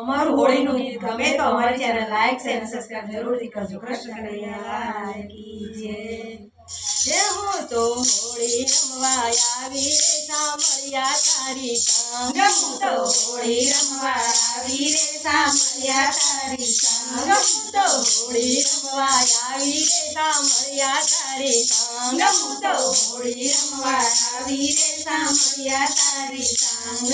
અમારું હોળીનું ગીત ગમે તો અમારી ચેનલ લાઈક શેર અને સબસ્ક્રાઇબ જરૂરથી કરજો. કૃષ્ણ કનૈયા કી જય. જે હું તો હોળી રમવા આવી રે સાંભળ્યા તારી કામ હું તો હોળી રમવા આવી રે સાંભળ્યા તારી સંગ. હું તો હોળી રમવા આવી રે સાંભળ્યા તારી કામ હું તો હોળી રમવા આવી રે સાંભળ્યા તારી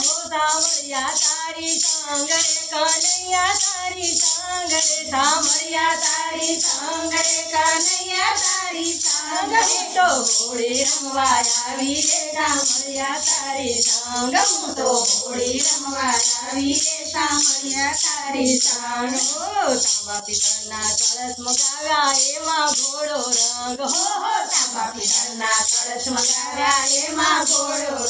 હો સાંભળ્યા તારી સાંગરે કનૈયા તારી સાંગરે સાંભળ્યા તારી સાંગરે કનૈયા તારી સાંગરે તો હોળી રમવા આવી રે સાંભળ્યા તારી સાંગ હું તો હોળી રમવા આવી રે સાંભળ્યા તારી સાંગ હો તાંબા પિત્તળના કળશ મગાવ્યા એમાં ઘોડો રંગ હો તાંબા પિત્તળના કળશ મગાવ્યા, એમાં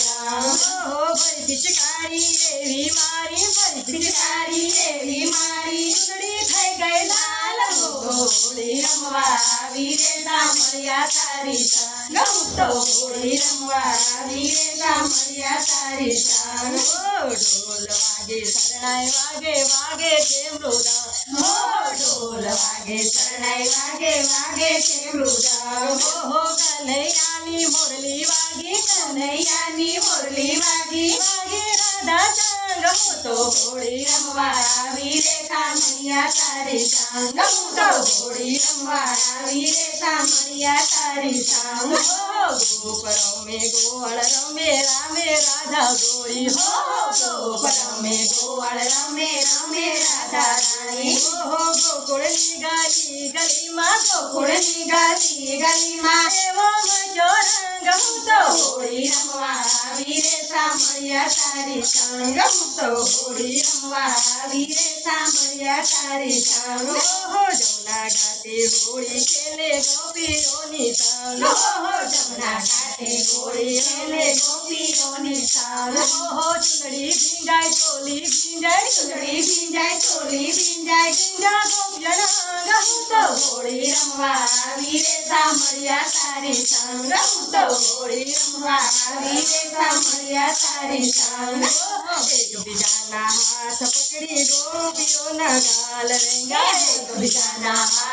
ભરી પિચકારી એવી મારી ભરી પિચકારી એવી મારી ઉંદડી થઈ ગઈ લાલ હોળી રમવા આવી રે સાંભળ્યા તારી સંગ હું તો હોળી રમવા આવી રે સાંભળ્યા તારી હો ઢોલ વાગે, શરણાઈ વાગે વાગે છે મૃદંગ ઢોલ વાગે, શરણાઈ વાગે વાગે છે મૃદંગ હો હો કનૈયાની મુરલી વાગી, કનૈયાની હોળી રમવા આવી રે સાંભળ્યા તારી સંગ હોળી રમવા આવી રે સાંભળ્યા તારી સંગ ગોપ રમે ગોળ રમે રામે રાધા ગોળી હો ગોપ રમે ગોળ રમે રમે રાધા રાણી હો ગોકુળની ગાલી ગલીમાં ગોકુળની ગાલી ગલીમાં એવો મજો રંગ હું તો હોળી રમવા આવી રે સાંભળ્યા તારી સંગ તો હોળી રમવા. આવી રે ખેલે ગોપીઓની સંગ ઓહો ચુંદડી ભીંજાય ચોલી ભીંજાય ચુંદડી ભીંજાય ચોલી ભીંજાય ભીંજા ગોપિયન અંગ હું તો હોળી રમવા આવી રે સાંભળ્યા તારી સંગ હું તો હોળી રમવા આવી રે સાંભળ્યા તારી સંગ ઓહો એક બીજાના હાથ પકડી ગોપીઓના ગાલ રંગ્યા એક બીજાના હાથ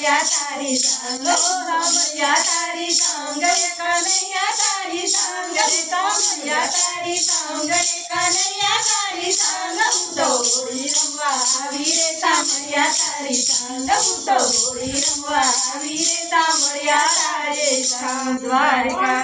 રે સાંભળ્યા તારી સંગ હો સાંભળ્યા તારી સંગ રે કનૈયા તારી સંગ રે સાંભળ્યા તારી સંગ રે કનૈયા તારી સંગ હું તો હોળી રમવા આવી રે સાંભળ્યા તારી સંગ હું તો હોળી રમવા આવી રે સાંભળ્યા તારી સંગ દ્વારકા